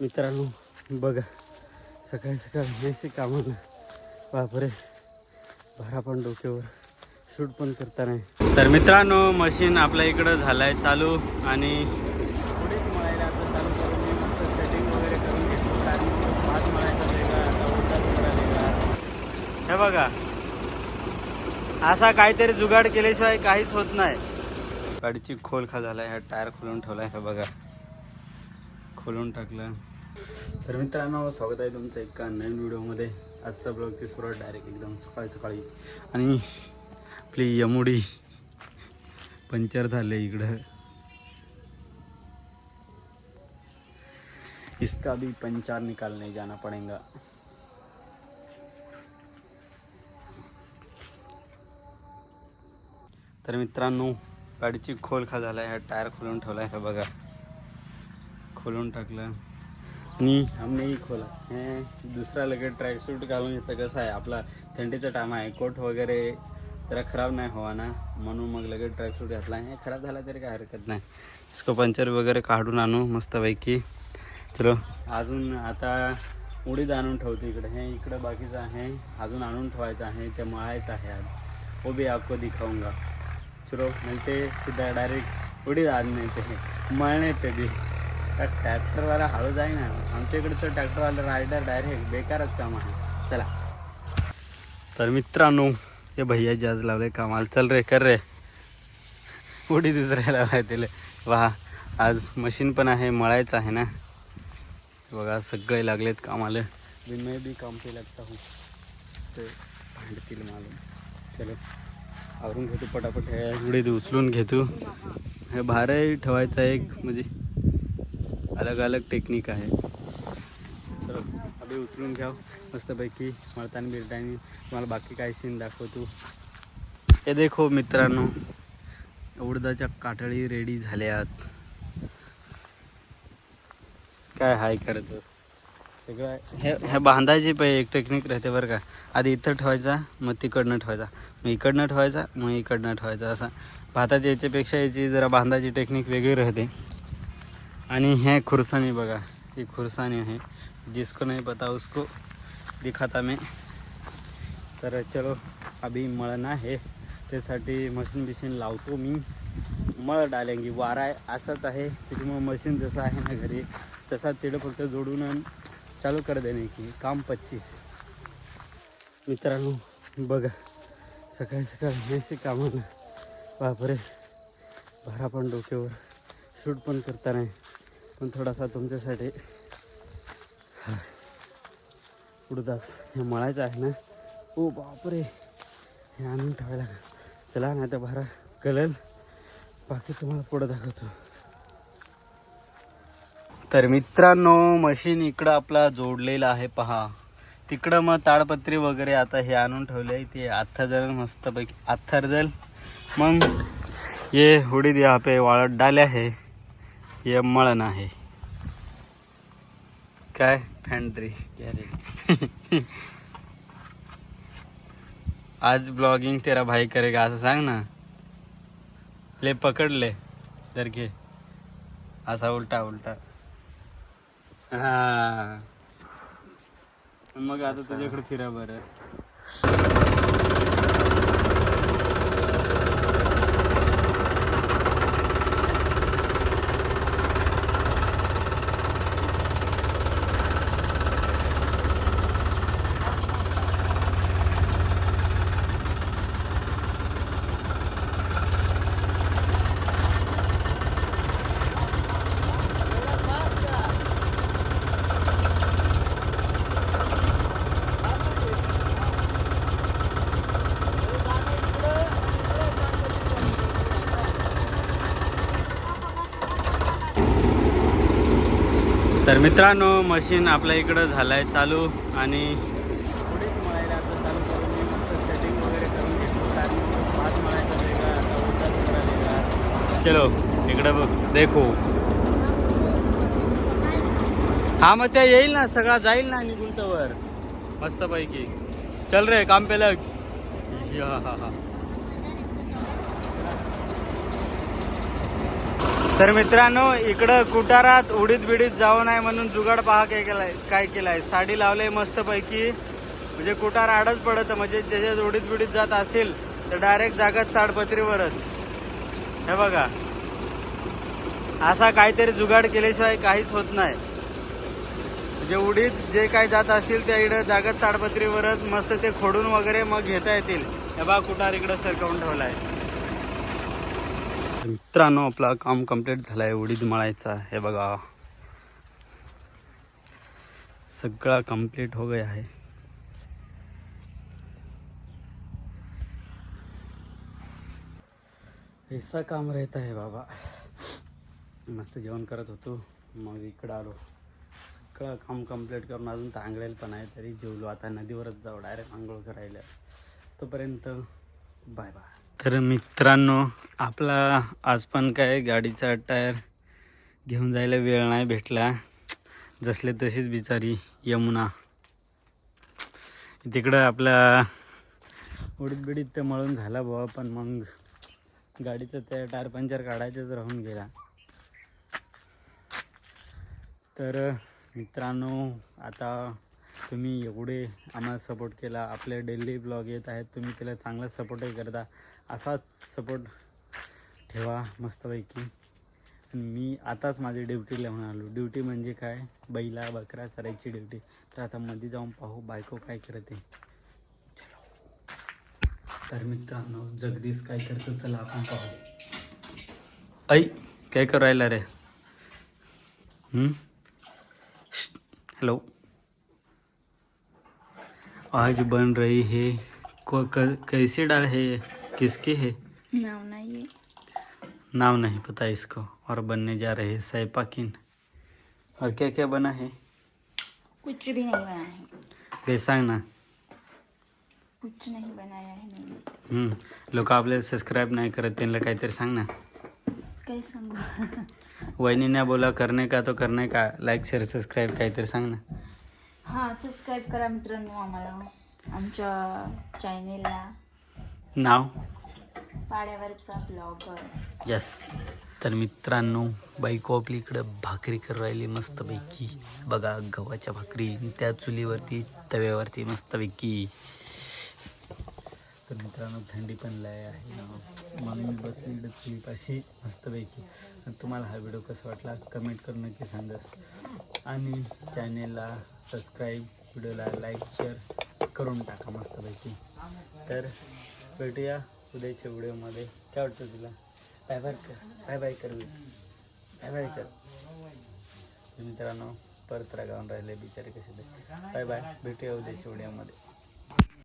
मित्रांनो बघा सकाळी सकाळी असे कामाला बापरे भारा पण डोक्यावर शूट पण करता नाही. तर मित्रांनो मशीन आपल्या इकडं झालं आहे चालू आणि पुढेच मळायला आता चालू करून मी मस्त सेटिंग वगैरे करून घेतो कारण भात मळायचा वेगळा आता दुसरा वेगळा हे बघा असा काहीतरी जुगाड केल्याशिवाय काहीच होत नाही. गाडीची खोल खा झाला ह्या टायर खोलून ठेवला हे बघा. खोलून टाकलं. तर मित्रांनो स्वागत आहे तुमचं एका नवीन व्हिडिओमध्ये. आजचा ब्लॉग ती सुरुवात डायरेक्ट एकदम सकाळी सकाळी. आणि आपली यमुडी पंचर झाले इकडं. इसका भी पंचर निकालने जाना पड़ेगा. तर मित्रांनो गाडीची खोल खा झाला आहे टायर खोलून ठेवला आहे बघा. खोलून टाकलं. आम्ही आमनेही खोला. हे दुसरा लगेच ट्रॅकसूट घालून घेतलं कसं आहे आपला थंडीचा टाइम आहे. कोट वगैरे जरा खराब नाही व्हावा ना? म्हणून मग लगेच ट्रॅकसूट घातला. हे खराब झाला तरी काय हरकत नाही. इसको पंचर वगैरे काढून आणू मस्तपैकी. चलो. अजून आता उडीद आणून ठेवतो इकडे. हे इकडं बाकीचं आहे. अजून आणून ठेवायचं आहे. ते मळायचं आहे आज. वो भी आपको दिखाऊंगा. चलो मिलते सीधा डायरेक्ट उडीद आज हे मळणे ते बी का? ट्रॅक्टरवाला हळू जाई ना आमच्या इकडचं ट्रॅक्टरवाला रायडर डायरेक्ट बेकारच काम आहे. चला. तर मित्रांनो हे भैया आज लावले कामाला. चल रे कर रे. उडी दुसऱ्या लावलाय तिला वा आज मशीन पण आहे मळायचं आहे ना. बघा सगळे लागलेत कामाला. भी मैं भी काम पे लगता हूँ. हो. ते भांडतील मालूम. चलो. आवरून घेतो पटापट. हे उडीद उचलून घेतो. हे भारही ठेवायचा एक म्हणजे अलग अलग टेक्निक आहे. तर अभि उचलून घ्या मस्तपैकी मळताना बिरतानी तुम्हाला बाकी काय सीन दाखवतो. हे देखो मित्रांनो उडदाच्या काटळी रेडी झाल्यात. काय हाय करतस? सगळं हे हे बांधायचे पण एक टेक्निक राहते बरं का. आधी इथं ठेवायचा मग तिकडनं ठेवायचा. मग इकडनं ठेवायचा मग इकडनं ठेवायचा. असा भाताच्या याच्यापेक्षा याची जरा बांधायची टेक्निक वेगळी राहते. आणि हे खुरसानी बघा ही खुरसानी आहे. जिसको नहीं पता उसको दिखाता मी. तर चलो अभी मळणं आहे. त्यासाठी मशीन बिशीन लावतो मी. मळ डालेंगी वारा आहे असाच आहे. त्याच्यामुळं मशीन जसं आहे ना घरी तसा तिथं फक्त जोडून चालू कर देणे की काम पच्चीस. मित्रांनो बघा सकाळी सकाळी असे कामाला बापरे भारा पण डोक्यावर शूट पण करता नाही. पण थोडासा तुमच्यासाठी उडदास हे मळायचं आहे ना. ओ बापरे. हे आणून ठेवायला चला ना आता भारा कलल बाकी तुम्हाला पुढं दाखवतो. तर मित्रांनो मशीन इकडं आपला जोडलेला आहे पहा. तिकडं मग ताडपत्री वगैरे आता हे आणून ठेवले आहे. ते आथर मस्तपैकी आथर जल मग ये होडी द्या पे वाळत डाल्या है ये मळण आहे. काय? फॅन्ट्री आज ब्लॉगिंग तेरा भाई करेगा असं सांग ना. ले पकडले तर घे. असा उलटा उलटा. हा. मग आता तुझ्याकडे फिरा बरं. तर मित्रांनो मशीन आपल्या इकडं झालं आहे चालू आणि मळायला आता चालू करून मी मस्त सेटिंग वगैरे करून घेतो कारण भात मळायचा वेगळा आता दुसरा वेगळा चलो इकडं बघ देखो. हा मग त्या येईल ना सगळा जाईल ना निघून वर मस्तपैकी. चल रे काम पेलं हा हा हा. तर मित्रांनो इकडं कुटारात उडीत बिडीत जाऊ नये म्हणून जुगाड पहा काय केलाय काय केलाय. साडी लावले मस्त पैकी म्हणजे कुटार आडच पडत म्हणजे ज्याच्यात उडीत बिडीत जात असेल तर डायरेक्ट जागाच ताडपत्रीवरच. हे बघा. असा काहीतरी जुगाड केल्याशिवाय काहीच होत नाही. म्हणजे जे उडीत जे काही जात असतील त्या इकडं जागत ताडपत्रीवरच मस्त ते खोडून वगैरे मग घेता येतील. हे बघा कुटार इकडं सरकवून ठेवलाय. मित्रांनो आपला काम कंप्लीट झालाय. उडीद मळायचा हे बघा. सगळा कंप्लीट हो गया आहे. ऐसा काम रहता है बाबा. मस्त जेवण करत होतो. मग इकडं आलो. सगळं काम कंप्लीट करून अजून तांगडेल पण आहे तरी जेवलो. आता नदीवरच जाऊ डायरेक्ट आंघोळ करायला. तोपर्यंत बाय बाय तर मित्रांनो आपला आज पण काय गाडीचा टायर घेऊन जायला वेळ नाही भेटला. जसले तशीच बिचारी यमुना. तिकडं आपला उडीद बिडीत मळून झाला बुवा पण मग गाडीचं त्या टायर पंचर काढायचंच राहून गेला. तर मित्रांनो आता तुम्ही एवढे आम्हाला सपोर्ट केला. आपले डेली ब्लॉग येत आहेत तुम्ही त्याला चांगला सपोर्टही करता. असाच सपोर्ट ठेवा मस्तपैकी. मी आताच माझी ड्युटी लावून आलो. ड्युटी म्हणजे काय? बैला बकरा चरायची ड्युटी तर आता मध्ये जाऊन पाहू बायको काय करते. तर मित्रांनो जगदीश काय करतो चला आपण पाहू ऐ काय करायला रे? हॅलो आज बन रही है. को क- कैसी है? किसकी है? नाव नाही नाम नहीं पता इसको। और बनने जा रहे हैं सैपाकिन और क्या क्या बना है? कुछ भी नहीं बना है। ते सांग ना। कुछ नहीं बनाया है मैंने। हम्म, लोक आपल्याला सबस्क्राईब नाही करत त्यांना काहीतरी सांग ना। काय सांगू वहिनीने बोला करणे का तो करणे का। लाईक शेअर सबस्क्राईब काहीतरी सांग ना। हां सबस्क्राईब करा मित्रांनो आम्हाला. आमच्या चॅनेलला नाव? पाड्यावरचा ब्लॉगर यस तर मित्रांनो बायको आपली इकडं भाकरी करू राहिली मस्तपैकी. बघा गव्हाच्या भाकरी त्या चुलीवरती तव्यावरती मस्तपैकी. तर मित्रांनो थंडी पण लय आहे ना. मग मी बसली इकडं चुलीपाशी मस्तपैकी. तुम्हाला हा व्हिडिओ कसा वाटला कमेंट करून नक्की सांगास आणि चॅनेलला सबस्क्राईब व्हिडिओला लाईक शेअर करून टाका मस्तपैकी. तर भेटूया उद्याच्या व्हिडिओमध्ये. काय वाटतं तुला? बाय बाय कर. बाय बाय कर बाय बाय कर. मित्रांनो परत रागावून राहिले बिचारे कसे ते बाय बाय भेटूया उद्याच्या व्हिडिओमध्ये.